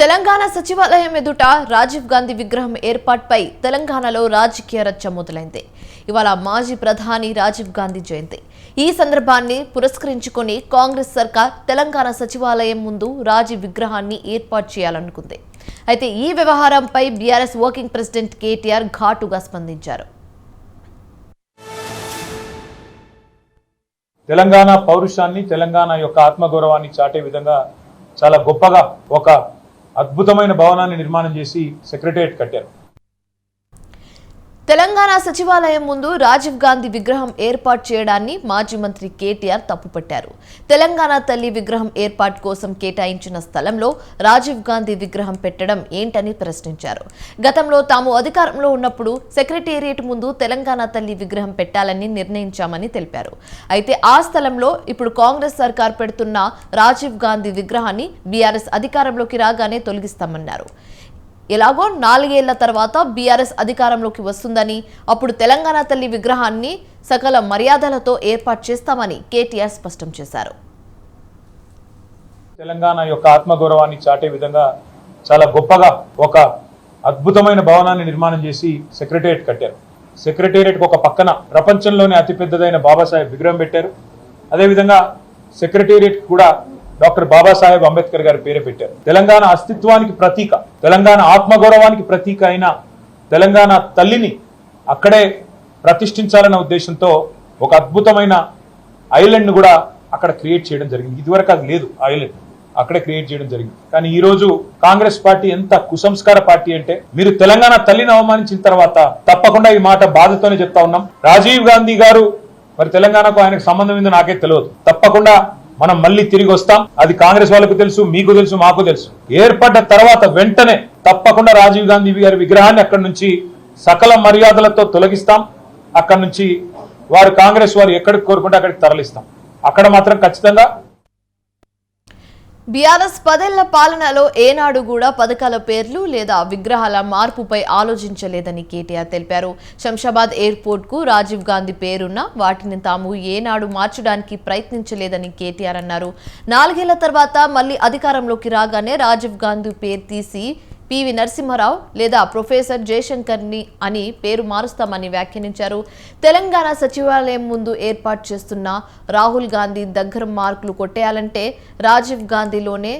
తెలంగాణ సచివాలయం ఎదుట రాజీవ్ గాంధీ విగ్రహం ఏర్పాటుపై తెలంగాణలో రాజకీయ రచ్చ మొదలైంది. ఇవాళ మాజీ ప్రధాని రాజీవ్ గాంధీ జయంతి. ఈ సందర్భాన్ని పురస్కరించుకుని కాంగ్రెస్ సర్కార్ తెలంగాణ సచివాలయం ముందు రాజీవ్ విగ్రహాన్ని ఏర్పాటు చేయాలనుకుంది. అయితే ఈ వ్యవహారంపై బీఆర్ఎస్ వర్కింగ్ ప్రెసిడెంట్ కేటీఆర్ ఘాటుగా స్పందించారు. తెలంగాణ పౌరుషాన్ని తెలంగాణ యొక్క ఆత్మగౌరవాన్ని చాటే విధంగా చాలా గొప్పగా ఒక అద్భుతమైన భవనాన్ని నిర్మాణం చేసి సెక్రటేరియట్ కట్టారు. తెలంగాణ సచివాలయం ముందు రాజీవ్ గాంధీ విగ్రహం ఏర్పాటు చేయడాన్ని మాజీ మంత్రి కేటీఆర్ తప్పుపట్టారు. తెలంగాణ తల్లి విగ్రహం ఏర్పాటు కోసం కేటాయించిన స్థలంలో రాజీవ్ గాంధీ విగ్రహం పెట్టడం ఏంటని ప్రశ్నించారు. గతంలో తాము అధికారంలో ఉన్నప్పుడు సెక్రటేరియట్ ముందు తెలంగాణ తల్లి విగ్రహం పెట్టాలని నిర్ణయించామని తెలిపారు. అయితే ఆ స్థలంలో ఇప్పుడు కాంగ్రెస్ సర్కార్ పెడుతున్న రాజీవ్ గాంధీ విగ్రహాన్ని బీఆర్ఎస్ అధికారంలోకి రాగానే తొలగిస్తామన్నారు. ఎలాగో నాలుగేళ్ళ తర్వాత బీఆర్ఎస్ అధికారంలోకి వస్తుందని అప్పుడు తెలంగాణ తల్లి విగ్రహాన్ని సకల మర్యాదలతో ఏర్పాటు చేస్తామని కేటీఆర్ స్పష్టం చేశారు. తెలంగాణ యొక్క ఆత్మగౌరవాన్ని చాటే విధంగా చాలా గొప్పగా ఒక అద్భుతమైన భవనాన్ని నిర్మాణం చేసి సెక్రటేరియట్ కట్టారు. సెక్రటేరియట్ ఒక పక్కన ప్రపంచంలోనే అతిపెద్దదైన బాబాసాహెబ్ విగ్రహం పెట్టారు. అదేవిధంగా సెక్రటేరియట్ కూడా డాక్టర్ బాబాసాహెబ్ అంబేద్కర్ గారి పేరు పెట్టారు. తెలంగాణ అస్తిత్వానికి ప్రతీక తెలంగాణ ఆత్మగౌరవానికి ప్రతీక అయిన తెలంగాణ తల్లిని అక్కడే ప్రతిష్ఠించాలన్న ఉద్దేశంతో ఒక అద్భుతమైన ఐలాండ్ను కూడా అక్కడ క్రియేట్ చేయడం జరిగింది. ఇదివరకు అది లేదు ఐలాండ్. అక్కడే క్రియేట్ చేయడం జరిగింది. కానీ ఈ రోజు కాంగ్రెస్ పార్టీ ఎంత కుసంస్కార పార్టీ అంటే మీరు తెలంగాణ తల్లిని అవమానించిన తర్వాత తప్పకుండా ఈ మాట బాధతోనే చెప్తా ఉన్నాం. రాజీవ్ గాంధీ గారు మరి తెలంగాణకు ఆయనకు సంబంధం ఏందో నాకే తెలియదు. తప్పకుండా మనం మళ్ళీ తిరిగి వస్తాం. అది కాంగ్రెస్ వాళ్ళకు తెలుసు మీకు తెలుసు మాకు తెలుసు. ఏర్పడ్డ తర్వాత వెంటనే తప్పకుండా రాజీవ్ గాంధీ గారి విగ్రహాన్ని అక్కడి నుంచి సకల మర్యాదలతో తొలగిస్తాం. అక్కడి నుంచి వారు కాంగ్రెస్ వారు ఎక్కడికి కోరుకుంటే అక్కడికి తరలిస్తాం. అక్కడ మాత్రం ఖచ్చితంగా బీఆర్ఎస్ పదేళ్ళ పాలనలో ఏనాడు కూడా పథకాల పేర్లు లేదా విగ్రహాల మార్పుపై ఆలోచించలేదని కేటీఆర్ తెలిపారు. శంషాబాద్ ఎయిర్పోర్ట్కు రాజీవ్ గాంధీ పేరున్న వాటిని తాము ఏనాడు మార్చడానికి ప్రయత్నించలేదని కేటీఆర్ అన్నారు. నాలుగేళ్ళ తర్వాత మళ్ళీ అధికారంలోకి రాగానే రాజీవ్ గాంధీ పేరు తీసి పివి నరసింహారావు లేదా ప్రొఫెసర్ జయశంకర్ని అని పేరు మారుస్తామని వ్యాఖ్యానించారు. తెలంగాణ సచివాలయం ముందు ఏర్పాటు చేస్తున్న రాహుల్ గాంధీ దగ్గర మార్కులు కొట్టేయాలంటే రాజీవ్ గాంధీలోనే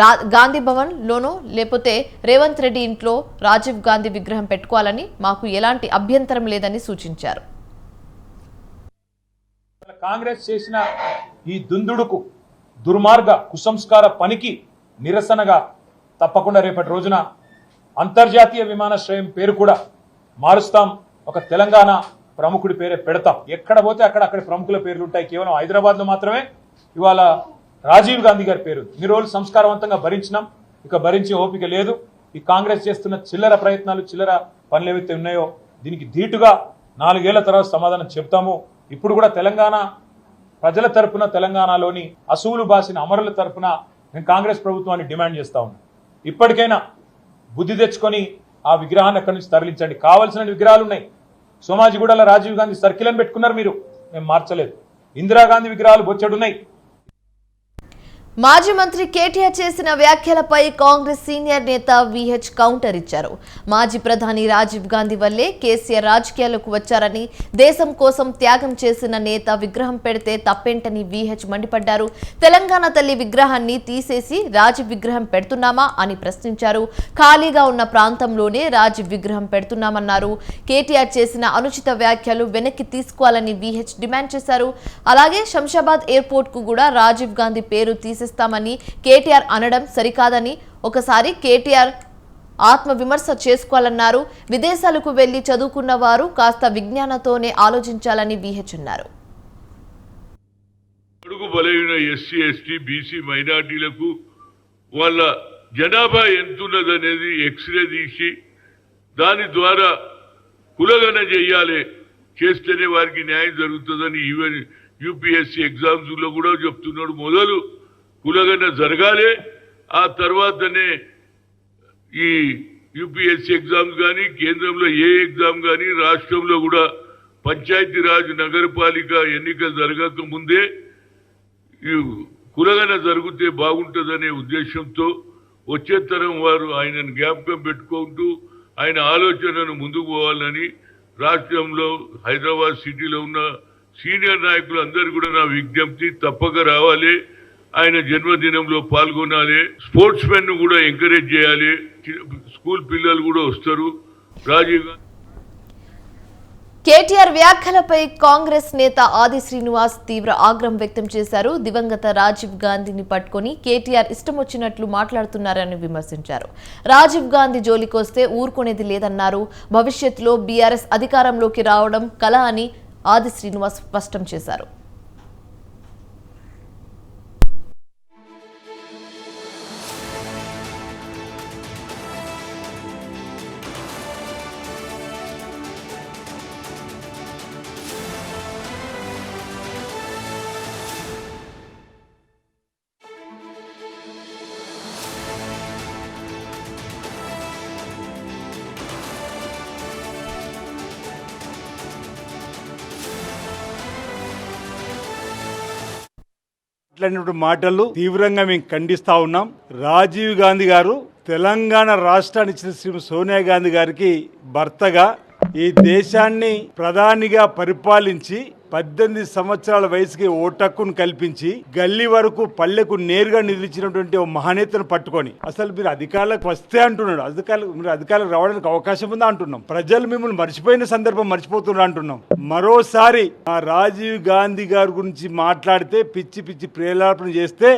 రా గాంధీ భవన్ లోనో లేకపోతే రేవంత్ రెడ్డి ఇంట్లో రాజీవ్ గాంధీ విగ్రహం పెట్టుకోవాలని మాకు ఎలాంటి అభ్యంతరం లేదని సూచించారు. కాంగ్రెస్ చేసిన ఈ దుందుడుకు దుర్మార్గ కుసంస్కార పనికి నిరసనగా తప్పకుండా రేపటి రోజున అంతర్జాతీయ విమానాశ్రయం పేరు కూడా మారుస్తాం. ఒక తెలంగాణ ప్రముఖుడి పేరే పెడతాం. ఎక్కడ పోతే అక్కడ అక్కడ ప్రముఖుల పేర్లు ఉంటాయి కేవలం హైదరాబాద్లో మాత్రమే. ఇవాళ రాజీవ్ గాంధీ గారి పేరు. ఇన్ని రోజులు సంస్కారవంతంగా భరించినాం. ఇక భరించే ఓపిక లేదు. ఈ కాంగ్రెస్ చేస్తున్న చిల్లర ప్రయత్నాలు చిల్లర పనులు ఏవైతే ఉన్నాయో దీనికి ధీటుగా నాలుగేళ్ళ తర్వాత సమాధానం చెప్తాము ఇప్పుడు కూడా తెలంగాణ ప్రజల తరపున తెలంగాణలోని అసువులు బాసిన అమరుల తరపున నేను కాంగ్రెస్ ప్రభుత్వాన్ని డిమాండ్ చేస్తా ఇప్పటికైనా బుద్ధి తెచ్చుకొని ఆ విగ్రహాన్ని అక్కడి నుంచి తరలించండి. కావలసిన విగ్రహాలు ఉన్నాయి సోమాజిగూడలో రాజీవ్ గాంధీ సర్కిల్ అని పెట్టుకున్నారు మీరు. మేము మార్చలేదు. ఇందిరాగాంధీ విగ్రహాలు బొచ్చడున్నాయి. మాజీ మంత్రి కేటీఆర్ చేసిన వ్యాఖ్యలపై కాంగ్రెస్ సీనియర్ నేత విహెచ్ కౌంటర్ ఇచ్చారు. మాజీ ప్రధాని రాజీవ్ గాంధీ వల్లే కేసీఆర్ రాజకీయాలకు వచ్చారని దేశం కోసం త్యాగం చేసిన నేత విగ్రహం పెడితే తప్పేంటని విహెచ్ మండిపడ్డారు. తెలంగాణ తల్లి విగ్రహాన్ని తీసేసి రాజీవ్ విగ్రహం పెడుతున్నామా అని ప్రశ్నించారు. ఖాళీగా ఉన్న ప్రాంతంలోనే రాజీవ్ విగ్రహం పెడుతున్నామన్నారు. కేటీఆర్ చేసిన అనుచిత వ్యాఖ్యలు వెనక్కి తీసుకోవాలని విహెచ్ డిమాండ్ చేశారు. అలాగే శంషాబాద్ ఎయిర్పోర్ట్కు కూడా రాజీవ్ గాంధీ పేరు తీసేస్తామని కేటీఆర్ అనడం సరికాదని ఒకసారి కేటీఆర్ ఆత్మవిమర్శ చేసుకోవాలన్నారు. విదేశాలకు వెళ్ళి చదువుకున్న వారు కాస్త విజ్ఞానంతోనే ఆలోచించాలని విహెచ్ అన్నారు. బలైన ఎస్సీ ఎస్టీ బీసీ మైనార్టీలకు వాళ్ళ జనాభా ఎంతున్నదనేది ఎక్స్రే తీసి దాని ద్వారా కులగన చేయాలి చేస్తేనే వారికి న్యాయం జరుగుతుందని ఈవెన్ యూపీఎస్సీ ఎగ్జామ్స్లో కూడా చెప్తున్నాడు. మొదలు కులగన జరగాలి. ఆ తర్వాతనే ఈ యూపీఎస్సీ ఎగ్జామ్స్ కానీ కేంద్రంలో ఏ ఎగ్జామ్ కానీ రాష్ట్రంలో కూడా పంచాయతీరాజ్ నగరపాలిక ఎన్నికలు జరగక ముందే ఈ కులగన జరిగితే బాగుంటుందనే ఉద్దేశంతో వచ్చే తరం వారు ఆయనను జ్ఞాపకం పెట్టుకుంటూ ఆయన ఆలోచనను ముందుకు పోవాలని రాష్ట్రంలో హైదరాబాద్ సిటీలో ఉన్న సీనియర్ నాయకులు అందరూ కూడా నా విజ్ఞప్తి తప్పక రావాలి. ఆయన జన్మదినంలో పాల్గొనాలి. స్పోర్ట్స్ మెన్ కూడా ఎంకరేజ్ చేయాలి. స్కూల్ పిల్లలు కూడా వస్తారు. రాజీవ్ గాంధీ కేటీఆర్ వ్యాఖ్యలపై కాంగ్రెస్ నేత ఆది శ్రీనివాస్ తీవ్ర ఆగ్రహం వ్యక్తం చేశారు. దివంగత రాజీవ్ గాంధీని పట్టుకొని కేటీఆర్ ఇష్టం వచ్చినట్లు మాట్లాడుతున్నారని విమర్శించారు. రాజీవ్ గాంధీ జోలికొస్తే ఊరుకునేది లేదన్నారు. భవిష్యత్తులో బీఆర్ఎస్ అధికారంలోకి రావడం కల అని ఆది శ్రీనివాస్ స్పష్టం చేశారు. మాట్లాడినటువంటి మాటలు తీవ్రంగా మేము ఖండిస్తా ఉన్నాం. రాజీవ్ గాంధీ గారు తెలంగాణ రాష్ట్రాన్ని ఇచ్చిన శ్రీ సోనియా గాంధీ గారికి భర్తగా ఈ దేశాన్ని ప్రధానిగా పరిపాలించి పద్దెనిమిది సంవత్సరాల వయసుకి ఓటక్కును కల్పించి గల్లీ వరకు పల్లెకు నేరుగా నిలిచినటువంటి ఓ మహానేతను పట్టుకొని అసలు మీరు అధికారులకు వస్తే అంటున్నాడు అధికారులు మీరు అధికారులకు రావడానికి అవకాశం ఉందా? అంటున్నాం. ప్రజలు మిమ్మల్ని మర్చిపోయిన సందర్భం మర్చిపోతున్నారు అంటున్నాం. మరోసారి ఆ రాజీవ్ గాంధీ గారి గురించి మాట్లాడితే పిచ్చి పిచ్చి ప్రేలాపన చేస్తే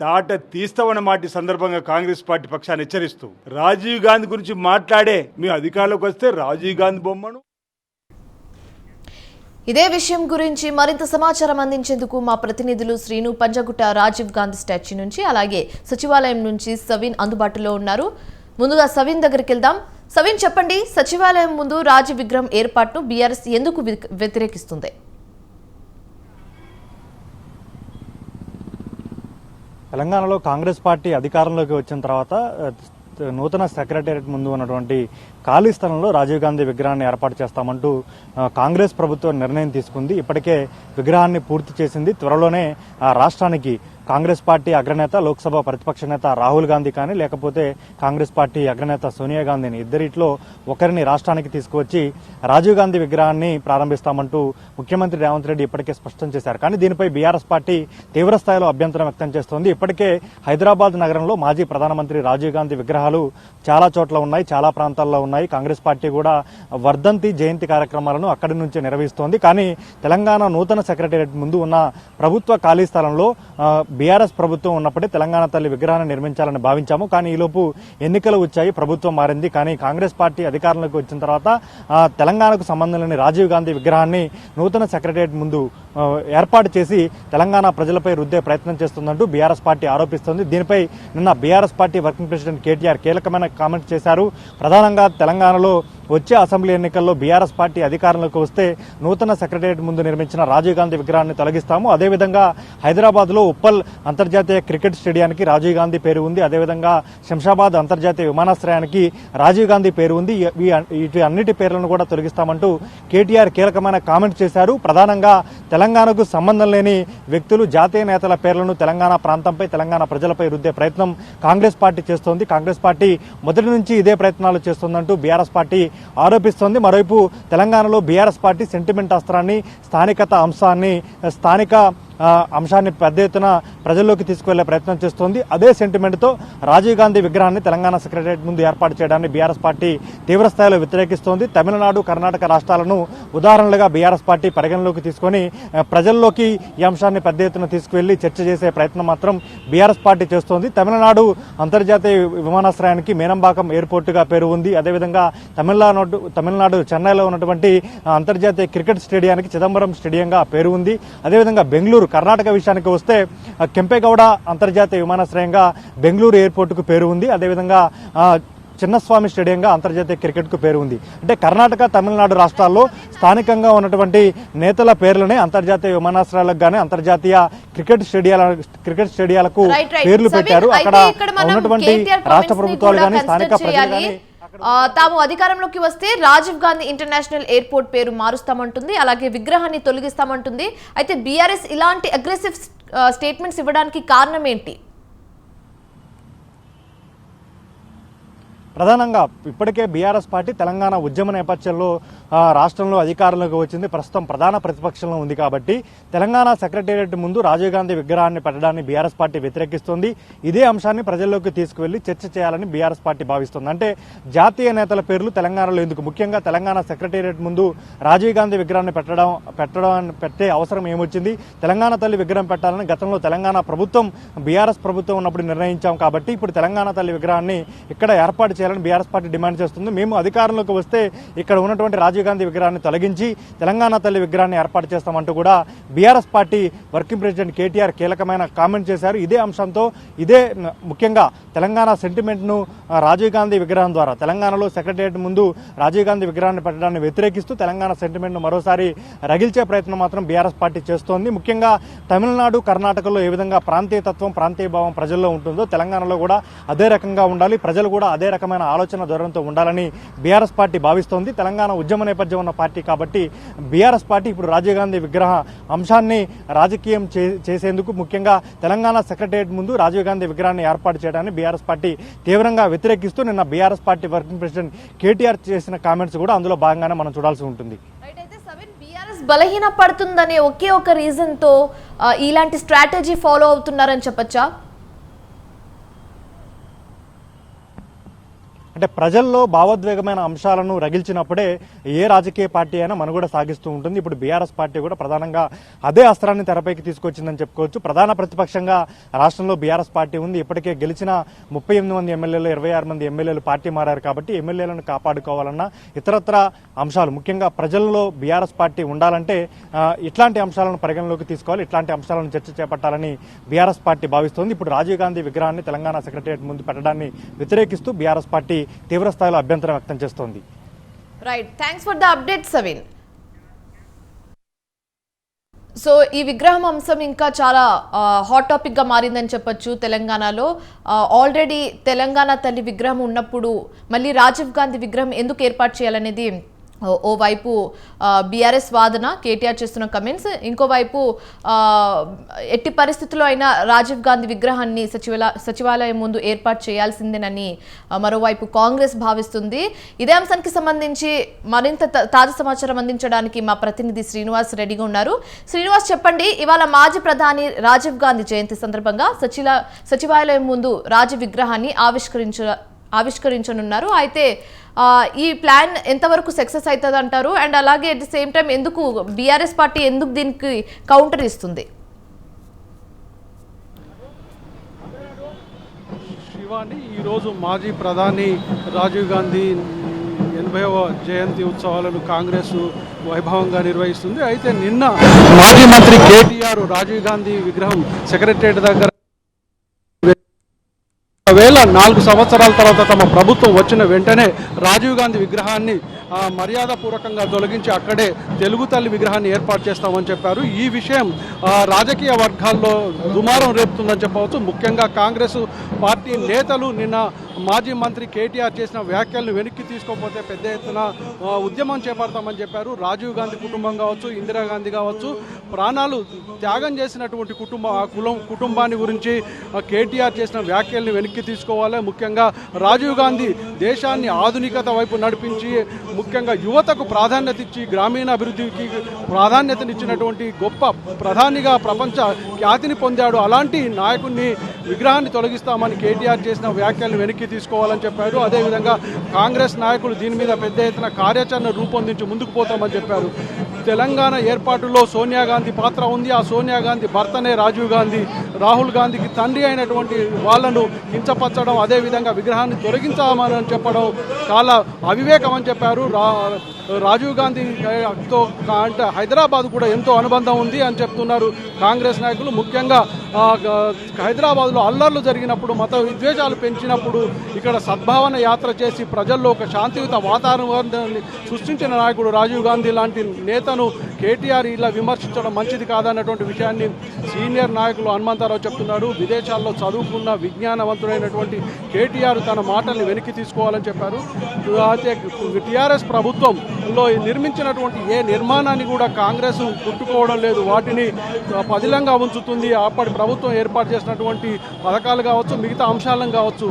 తాట తీస్తామన్న మాట సందర్భంగా కాంగ్రెస్ పార్టీ పక్షాన్ని హెచ్చరిస్తూ రాజీవ్ గాంధీ గురించి మాట్లాడే మీ అధికారులకు వస్తే రాజీవ్ గాంధీ బొమ్మను ఇదే విషయం గురించి మరింత సమాచారం అందించేందుకు మా ప్రతినిధులు శ్రీను పంజగుట్ట రాజీవ్ గాంధీ స్టాచ్యూ నుంచి అలాగే సచివాలయం నుంచి సవిన్ అందుబాటులో ఉన్నారు. ముందుగా సవిన్ దగ్గరికి వెళ్దాం. సవిన్ చెప్పండి. సచివాలయం ముందు రాజీవ్ విగ్రహం ఏర్పాటును బీఆర్ఎస్ ఎందుకు వ్యతిరేకిస్తుంది? తెలంగాణలో కాంగ్రెస్ పార్టీ అధికారంలోకి వచ్చిన తర్వాత నూతన సెక్రటేరియట్ ముందు ఉన్నటువంటి ఖాళీ స్థలంలో రాజీవ్ గాంధీ విగ్రహాన్ని ఏర్పాటు చేస్తామంటూ కాంగ్రెస్ ప్రభుత్వం నిర్ణయం తీసుకుంది. ఇప్పటికే విగ్రహాన్ని పూర్తి చేసింది. త్వరలోనే ఆ రాష్ట్రానికి కాంగ్రెస్ పార్టీ అగ్రనేత లోక్సభ ప్రతిపక్ష నేత రాహుల్ గాంధీ కానీ లేకపోతే కాంగ్రెస్ పార్టీ అగ్రనేత సోనియా గాంధీని ఇద్దరిట్లో ఒకరిని రాష్ట్రానికి తీసుకువచ్చి రాజీవ్ గాంధీ విగ్రహాన్ని ప్రారంభిస్తామంటూ ముఖ్యమంత్రి రేవంత్ రెడ్డి ఇప్పటికే స్పష్టం చేశారు. కానీ దీనిపై బీఆర్ఎస్ పార్టీ తీవ్ర స్థాయిలో అభ్యంతరం వ్యక్తం చేస్తోంది. ఇప్పటికే హైదరాబాద్ నగరంలో మాజీ ప్రధానమంత్రి రాజీవ్ గాంధీ విగ్రహాలు చాలా చోట్ల ఉన్నాయి చాలా ప్రాంతాల్లో ఉన్నాయి. కాంగ్రెస్ పార్టీ కూడా వర్ధంతి జయంతి కార్యక్రమాలను అక్కడి నుంచే నిర్వహిస్తోంది. కానీ తెలంగాణ నూతన సెక్రటేరియట్ ముందు ఉన్న ప్రభుత్వ ఖాళీ స్థలంలో బీఆర్ఎస్ ప్రభుత్వం ఉన్నప్పుడే తెలంగాణ తల్లి విగ్రహాన్ని నిర్మించాలని భావించాము. కానీ ఈలోపు ఎన్నికలు వచ్చాయి ప్రభుత్వం మారింది. కానీ కాంగ్రెస్ పార్టీ అధికారంలోకి వచ్చిన తర్వాత తెలంగాణకు సంబంధం లేని రాజీవ్ గాంధీ విగ్రహాన్ని నూతన సెక్రటరియట్ ముందు ఏర్పాటు చేసి తెలంగాణ ప్రజలపై రుద్దే ప్రయత్నం చేస్తుందంటూ బీఆర్ఎస్ పార్టీ ఆరోపిస్తోంది. దీనిపై నిన్న BRS party working president KTR కీలకమైన కామెంట్ చేశారు. ప్రధానంగా తెలంగాణలో వచ్చే అసెంబ్లీ ఎన్నికల్లో బీఆర్ఎస్ పార్టీ అధికారంలోకి వస్తే నూతన సెక్రటేరియట్ ముందు నిర్మించిన రాజీవ్ గాంధీ విగ్రహాన్ని తొలగిస్తాము. అదేవిధంగా హైదరాబాద్లో ఉప్పల్ అంతర్జాతీయ క్రికెట్ స్టేడియానికి రాజీవ్ గాంధీ పేరు ఉంది. అదేవిధంగా శంషాబాద్ అంతర్జాతీయ విమానాశ్రయానికి రాజీవ్ గాంధీ పేరు ఉంది. ఈ- వీటి అన్నిటి పేర్లను కూడా తొలగిస్తామంటూ కేటీఆర్ కీలకమైన కామెంట్ చేశారు. ప్రధానంగా తెలంగాణకు సంబంధం లేని వ్యక్తులు జాతీయ నేతల పేర్లను తెలంగాణ ప్రాంతంపై తెలంగాణ ప్రజలపై రుద్దే ప్రయత్నం కాంగ్రెస్ పార్టీ చేస్తోంది. కాంగ్రెస్ పార్టీ మొదటి నుంచి ఇదే ప్రయత్నాలు చేస్తోందంటూ బీఆర్ఎస్ పార్టీ ఆరోపిస్తోంది. మరోవైపు తెలంగాణలో బీఆర్ఎస్ పార్టీ సెంటిమెంట్ అస్త్రాన్ని స్థానికత అంశాన్ని స్థానిక అంశాన్ని పెద్ద ఎత్తున ప్రజల్లోకి తీసుకువెళ్ళే ప్రయత్నం చేస్తోంది. అదే సెంటిమెంట్తో రాజీవ్ గాంధీ విగ్రహాన్ని తెలంగాణ సెక్రటరియట్ ముందు ఏర్పాటు చేయడాన్ని బీఆర్ఎస్ పార్టీ తీవ్రస్థాయిలో వ్యతిరేకిస్తోంది. తమిళనాడు కర్ణాటక రాష్ట్రాలను ఉదాహరణలుగా బీఆర్ఎస్ పార్టీ పరిగణలోకి తీసుకొని ప్రజల్లోకి ఈ అంశాన్ని పెద్ద ఎత్తున తీసుకువెళ్ళి చర్చ చేసే ప్రయత్నం మాత్రం బీఆర్ఎస్ పార్టీ చేస్తోంది. తమిళనాడు అంతర్జాతీయ విమానాశ్రయానికి మేనంబాకం ఎయిర్పోర్టుగా పేరు ఉంది అదేవిధంగా తమిళనాడు తమిళనాడు చెన్నైలో ఉన్నటువంటి అంతర్జాతీయ క్రికెట్ స్టేడియానికి చిదంబరం స్టేడియంగా పేరు ఉంది అదేవిధంగా బెంగళూరు కర్ణాటక విషయానికి వస్తే కెంపేగౌడ అంతర్జాతీయ విమానాశ్రయంగా బెంగళూరు ఎయిర్పోర్టుకు పేరు ఉంది అదేవిధంగా చిన్నస్వామి స్టేడియంగా అంతర్జాతీయ క్రికెట్కు పేరు ఉంది అంటే కర్ణాటక తమిళనాడు రాష్ట్రాల్లో స్థానికంగా ఉన్నటువంటి నేతల పేర్లనే అంతర్జాతీయ విమానాశ్రయాలకు గానీ అంతర్జాతీయ క్రికెట్ స్టేడియాల క్రికెట్ స్టేడియాలకు పేర్లు పెట్టారు. అక్కడ ఉన్నటువంటి రాష్ట్ర ప్రభుత్వాలు కానీ స్థానిక ప్రజలు. కానీ తాము అధికారంలోకి వస్తే రాజీవ్ గాంధీ ఇంటర్నేషనల్ ఎయిర్పోర్ట్ పేరు మారుస్తామంటుంది అలాగే విగ్రహాన్ని తొలగిస్తామంటుంది. అయితే బీఆర్ఎస్ ఇలాంటి అగ్రెసివ్ స్టేట్మెంట్స్ ఇవ్వడానికి కారణం ఏంటి? ప్రధానంగా ఇప్పటికే బీఆర్ఎస్ పార్టీ తెలంగాణ ఉద్యమ నేపథ్యంలో రాష్ట్రంలో అధికారంలోకి వచ్చింది. ప్రస్తుతం ప్రధాన ప్రతిపక్షంలో ఉంది కాబట్టి తెలంగాణ సెక్రటేరియట్ ముందు రాజీవ్ గాంధీ విగ్రహాన్ని పెట్టడాన్ని బీఆర్ఎస్ పార్టీ వ్యతిరేకిస్తుంది. ఇదే అంశాన్ని ప్రజల్లోకి తీసుకువెళ్ళి చర్చ చేయాలని బీఆర్ఎస్ పార్టీ భావిస్తుంది. అంటే జాతీయ నేతల పేర్లు తెలంగాణలో ఎందుకు? ముఖ్యంగా తెలంగాణ సెక్రటేరియట్ ముందు రాజీవ్ గాంధీ విగ్రహాన్ని పెట్టడం పెట్టడం పెట్టే అవసరం ఏమొచ్చింది? తెలంగాణ తల్లి విగ్రహం పెట్టాలని గతంలో తెలంగాణ ప్రభుత్వం బీఆర్ఎస్ ప్రభుత్వం ఉన్నప్పుడు నిర్ణయించాం కాబట్టి ఇప్పుడు తెలంగాణ తల్లి విగ్రహాన్ని ఇక్కడ ఏర్పాటు చేయాలని బీఆర్ఎస్ పార్టీ డిమాండ్ చేస్తుంది. మేము అధికారంలోకి వస్తే ఇక్కడ ఉన్నటువంటి రాజీవ్ గాంధీ విగ్రహాన్ని తొలగించి తెలంగాణ తల్లి విగ్రహాన్ని ఏర్పాటు చేస్తామంటూ కూడా BRS party working president KTR కీలకమైన కామెంట్ చేశారు. ఇదే అంశంతో ఇదే ముఖ్యంగా తెలంగాణ సెంటిమెంట్ను రాజీవ్ గాంధీ విగ్రహం ద్వారా తెలంగాణలో సెక్రటరియట్ ముందు రాజీవ్ గాంధీ విగ్రహాన్ని పెట్టడాన్ని వ్యతిరేకిస్తూ తెలంగాణ సెంటిమెంట్ను మరోసారి రగిల్చే ప్రయత్నం మాత్రం బీఆర్ఎస్ పార్టీ చేస్తోంది. ముఖ్యంగా తమిళనాడు కర్ణాటకలో ఏ విధంగా ప్రాంతీయ తత్వం ప్రాంతీయ భావం ప్రజల్లో ఉంటుందో తెలంగాణలో కూడా అదే రకంగా ఉండాలి. ప్రజలు కూడా అదే రకమైన ఆలోచన ధోరణితో ఉండాలని బీఆర్ఎస్ పార్టీ భావిస్తోంది. తెలంగాణ ఉద్యమ నేపథ్యం ఉన్న పార్టీ కాబట్టి బీఆర్ఎస్ పార్టీ ఇప్పుడు రాజీవ్ గాంధీ విగ్రహ అంశాన్ని రాజకీయం చే- చేసేందుకు ముఖ్యంగా తెలంగాణ సెక్రటరియట్ ముందు రాజీవ్ గాంధీ విగ్రహాన్ని ఏర్పాటు చేయడాన్ని బీఆర్ఎస్ పార్టీ తీవ్రంగా వ్యతిరేకిస్తూ నిన్న BRS party working president KTR చేసిన కామెంట్స్ కూడా అందులో భాగంగానే మనం చూడాల్సి ఉంటుంది. బలహీన పడుతుందనే ఒకే ఒక రీజన్తో ఇలాంటి స్ట్రాటజీ ఫాలో అవుతున్నారని చెప్పచ్చా? అంటే ప్రజల్లో భావోద్వేగమైన అంశాలను రగిల్చినప్పుడే ఏ రాజకీయ పార్టీ అయినా మనుగడ సాగిస్తూ ఉంటుంది. ఇప్పుడు బీఆర్ఎస్ పార్టీ కూడా ప్రధానంగా అదే అస్త్రాన్ని తెరపైకి తీసుకొచ్చిందని చెప్పుకోవచ్చు. ప్రధాన ప్రతిపక్షంగా రాష్ట్రంలో బీఆర్ఎస్ పార్టీ ఉంది. ఇప్పటికే గెలిచిన ముప్పై ఎనిమిది మంది ఎమ్మెల్యేలు ఇరవై ఆరు మంది ఎమ్మెల్యేలు పార్టీ మారారు కాబట్టి ఎమ్మెల్యేలను కాపాడుకోవాలన్న ఇతరత్ర అంశాలు. ముఖ్యంగా ప్రజల్లో బీఆర్ఎస్ పార్టీ ఉండాలంటే ఇట్లాంటి అంశాలను పరిగణలోకి తీసుకోవాలి. ఇట్లాంటి అంశాలను చర్చ చేపట్టాలని బీఆర్ఎస్ పార్టీ భావిస్తోంది. ఇప్పుడు రాజీవ్ గాంధీ విగ్రహాన్ని తెలంగాణ సెక్రటరియట్ ముందు పెట్టడాన్ని వ్యతిరేకిస్తూ బీఆర్ఎస్ పార్టీ తీవ్రస్థాయిలో అభ్యంతరం వ్యక్తం చేస్తోంది. Right thanks for the update Savin so ఈ విగ్రహం అంశం ఇంకా చాలా హాట్ టాపిక్గా మారిందని చెప్పొచ్చు తెలంగాణలో. ఆల్రెడీ తెలంగాణ తల్లి విగ్రహం ఉన్నప్పుడు మళ్ళీ రాజీవ్ గాంధీ విగ్రహం ఎందుకు ఏర్పాటు చేయాలనేది ఓవైపు బీఆర్ఎస్ వాదన కేటీఆర్ చేస్తున్న కమెంట్స్ ఇంకోవైపు ఎట్టి పరిస్థితుల్లో అయినా రాజీవ్ గాంధీ విగ్రహాన్ని సచివాల సచివాలయం ముందు ఏర్పాటు చేయాల్సిందేనని మరోవైపు కాంగ్రెస్ భావిస్తుంది. ఇదే అంశానికి సంబంధించి మరింత తాజా సమాచారం అందించడానికి మా ప్రతినిధి శ్రీనివాస్ రెడీగా ఉన్నారు. శ్రీనివాస్ చెప్పండి. ఇవాళ మాజీ ప్రధాని రాజీవ్ గాంధీ జయంతి సందర్భంగా సచిల సచివాలయం ముందు రాజీవ్ విగ్రహాన్ని ఆవిష్కరించ ఆవిష్కరించనున్నారు. అయితే ఆ, ఈ ప్లాన్ ఎంతవరకు సక్సెస్ అవుతుంది అంటారు అండ్ అలాగే అట్ ది సేమ్ టైం ఎందుకు బీఆర్ఎస్ పార్టీ ఎందుకు దీనికి కౌంటర్ ఇస్తుంది? శివాని ఈరోజు మాజీ ప్రధాని రాజీవ్ గాంధీ ఎనభైవ జయంతి ఉత్సవాలను కాంగ్రెస్ వైభవంగా నిర్వహిస్తుంది. అయితే నిన్న మాజీ మంత్రి కేటీఆర్ రాజీవ్ గాంధీ విగ్రహం సెక్రటరియట్ దగ్గర వేల నాలుగు సంవత్సరాల తర్వాత తమ ప్రభుత్వం వచ్చిన వెంటనే రాజీవ్ గాంధీ విగ్రహాన్ని మర్యాదపూర్వకంగా తొలగించి అక్కడే తెలుగు తల్లి విగ్రహాన్ని ఏర్పాటు చేస్తామని చెప్పారు. ఈ విషయం రాజకీయ వర్గాల్లో దుమారం రేపుతుందని చెప్పవచ్చు. ముఖ్యంగా కాంగ్రెస్ పార్టీ నేతలు నిన్న మాజీ మంత్రి కేటీఆర్ చేసిన వ్యాఖ్యలను వెనక్కి తీసుకోకపోతే పెద్ద ఎత్తున ఉద్యమం చేపడతామని చెప్పారు. రాజీవ్ గాంధీ కుటుంబం కావచ్చు ఇందిరాగాంధీ కావచ్చు ప్రాణాలు త్యాగం చేసినటువంటి కుటుంబ కులం కుటుంబాన్ని గురించి కేటీఆర్ చేసిన వ్యాఖ్యల్ని వెనక్కి తీసుకోవాలి. ముఖ్యంగా రాజీవ్ గాంధీ దేశాన్ని ఆధునికత వైపు నడిపించి ముఖ్యంగా యువతకు ప్రాధాన్యత ఇచ్చి గ్రామీణ అభివృద్ధికి ప్రాధాన్యతనిచ్చినటువంటి గొప్ప ప్రధానిగా ప్రపంచ ఖ్యాతిని పొందాడు. అలాంటి నాయకుడిని విగ్రహాన్ని తొలగిస్తామని కేటీఆర్ చేసిన వ్యాఖ్యలను వెనక్కి తీసుకోవాలని చెప్పారు అదేవిధంగా కాంగ్రెస్ నాయకులు దీని మీద పెద్ద ఎత్తున కార్యాచరణ రూపొందించి ముందుకు పోతామని చెప్పారు. తెలంగాణ ఏర్పాటులో సోనియా గాంధీ పాత్ర ఉంది. ఆ సోనియా గాంధీ భర్తనే రాజీవ్ గాంధీ రాహుల్ గాంధీకి తండ్రి అయినటువంటి వాళ్ళను కించపరచడం అదేవిధంగా విగ్రహాన్ని తొలగించామని చెప్పడం చాలా అవివేకం అని చెప్పారు. రా రాజీవ్ గాంధీతో అంటే హైదరాబాద్ కూడా ఎంతో అనుబంధం ఉంది అని చెప్తున్నారు కాంగ్రెస్ నాయకులు. ముఖ్యంగా హైదరాబాద్లో అల్లర్లు జరిగినప్పుడు మత విద్వేషాలు పెంచినప్పుడు ఇక్కడ సద్భావన యాత్ర చేసి ప్రజల్లో ఒక శాంతియుత వాతావరణాన్ని సృష్టించిన నాయకుడు రాజీవ్ గాంధీ లాంటి నేతను కేటీఆర్ ఇలా విమర్శించడం మంచిది కాదన్నటువంటి విషయాన్ని సీనియర్ నాయకులు హనుమంతరావు చెప్తున్నాడు. విదేశాల్లో చదువుకున్న విజ్ఞానవంతుడైనటువంటి కేటీఆర్ తన మాటల్ని వెనక్కి తీసుకోవాలని చెప్పారు. అయితే టీఆర్ఎస్ ప్రభుత్వంలో నిర్మించినటువంటి ఏ నిర్మాణాన్ని కూడా కాంగ్రెస్ పుట్టుకోవడం లేదు. వాటిని పదిలంగా ఉంచుతుంది. అప్పటి ప్రభుత్వం ఏర్పాటు చేసినటువంటి పథకాలు కావచ్చు మిగతా అంశాలను కావచ్చు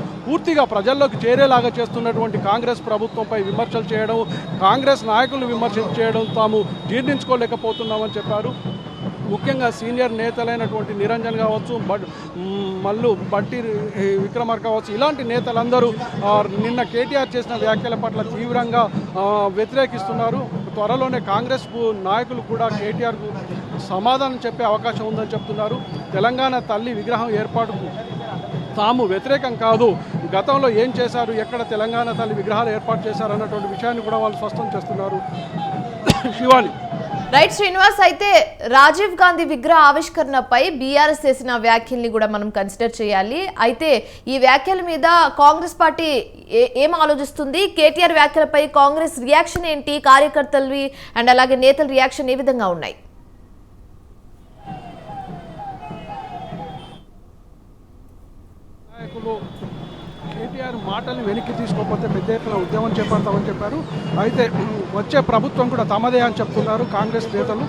పూర్తిగా ప్రజల్లోకి చేరేలాగా చేస్తున్నటువంటి కాంగ్రెస్ ప్రభుత్వంపై విమర్శలు చేయడం కాంగ్రెస్ నాయకులు విమర్శలు చేయడం తాము జీర్ణించుకోలేకపోతున్నామని చెప్పారు. ముఖ్యంగా సీనియర్ నేతలైనటువంటి నిరంజన్ కావచ్చు బట్ మల్లు బట్టి విక్రమార్ కావచ్చు ఇలాంటి నేతలందరూ నిన్న కేటీఆర్ చేసిన వ్యాఖ్యల పట్ల తీవ్రంగా వ్యతిరేకిస్తున్నారు. త్వరలోనే కాంగ్రెస్ కు- నాయకులు కూడా కేటీఆర్కు సమాధానం చెప్పే అవకాశం ఉందని చెప్తున్నారు. తెలంగాణ తల్లి విగ్రహం ఏర్పాటుకు తాము వ్యతిరేకం కాదు. గతంలో ఏం చేశారు? ఎక్కడ తెలంగాణ తల్లి విగ్రహాలు ఏర్పాటు చేశారు అన్నటువంటి విషయాన్ని కూడా వాళ్ళు స్పష్టం చేస్తున్నారు. శివాని. రైట్ శ్రీనివాస్ అయితే రాజీవ్ గాంధీ విగ్రహ ఆవిష్కరణపై బీఆర్ఎస్ చేసిన వ్యాఖ్యల్ని కూడా మనం కన్సిడర్ చేయాలి. అయితే ఈ వ్యాఖ్యల మీద కాంగ్రెస్ పార్టీ ఏ- ఏం ఆలోచిస్తుంది? కేటీఆర్ వ్యాఖ్యలపై కాంగ్రెస్ రియాక్షన్ ఏంటి? కార్యకర్తలవి అండ్ అలాగే నేతల రియాక్షన్ ఏ విధంగా ఉన్నాయి నాయకులు కేటీఆర్ మాటల్ని వెనక్కి తీసుకోకపోతే పెద్ద ఎత్తున ఉద్యమం చేపడతామని చెప్పారు. అయితే వచ్చే ప్రభుత్వం కూడా తమదే అని చెప్తున్నారు కాంగ్రెస్ నేతలు.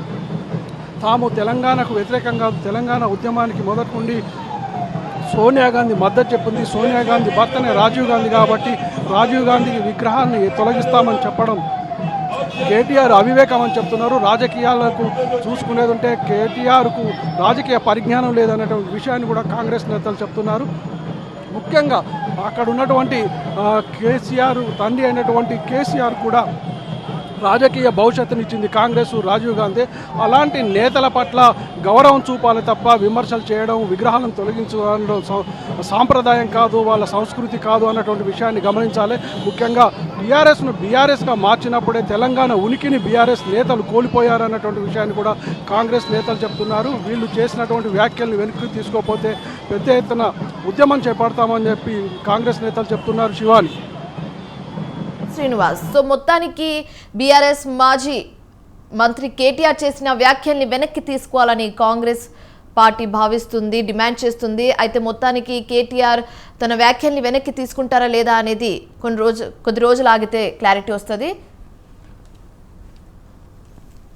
తాము తెలంగాణకు వ్యతిరేకంగా తెలంగాణ ఉద్యమానికి మొదటి నుండి సోనియా గాంధీ మద్దతు చెప్పింది. సోనియా గాంధీ భర్తనే రాజీవ్ గాంధీ కాబట్టి రాజీవ్ గాంధీ విగ్రహాన్ని తొలగిస్తామని చెప్పడం కేటీఆర్ అవివేకం అని చెప్తున్నారు. రాజకీయాలకు చూసుకునేది ఉంటే కేటీఆర్కు రాజకీయ పరిజ్ఞానం లేదనే విషయాన్ని కూడా కాంగ్రెస్ నేతలు చెప్తున్నారు. ముఖ్యంగా అక్కడ ఉన్నటువంటి కేసీఆర్ తండ్రి అయినటువంటి కేసీఆర్ కూడా రాజకీయ భవిష్యత్తునిచ్చింది కాంగ్రెస్ రాజీవ్ గాంధీ. అలాంటి నేతల పట్ల గౌరవం చూపాలి తప్ప విమర్శలు చేయడం విగ్రహాలను తొలగించడం సా- సాంప్రదాయం కాదు వాళ్ళ సంస్కృతి కాదు అన్నటువంటి విషయాన్ని గమనించాలి. ముఖ్యంగా బీఆర్ఎస్ను బీఆర్ఎస్గా మార్చినప్పుడే తెలంగాణ ఉనికిని బీఆర్ఎస్ నేతలు కోల్పోయారన్నటువంటి విషయాన్ని కూడా కాంగ్రెస్ నేతలు చెప్తున్నారు. వీళ్ళు చేసినటువంటి వ్యాఖ్యలను వెనక్కి తీసుకోకపోతే పెద్ద ఎత్తున ఉద్యమం చేపడతామని చెప్పి కాంగ్రెస్ నేతలు చెప్తున్నారు శివాని. శ్రీనివాస్. సో మొత్తానికి బీఆర్ఎస్ మాజీ మంత్రి కేటీఆర్ చేసిన వ్యాఖ్యల్ని వెనక్కి తీసుకోవాలని కాంగ్రెస్ పార్టీ భావిస్తుంది డిమాండ్ చేస్తుంది. అయితే మొత్తానికి కేటీఆర్ తన వ్యాఖ్యల్ని వెనక్కి తీసుకుంటారా లేదా అనేది కొన్ని రోజు కొద్ది రోజులు ఆగితే క్లారిటీ వస్తుంది.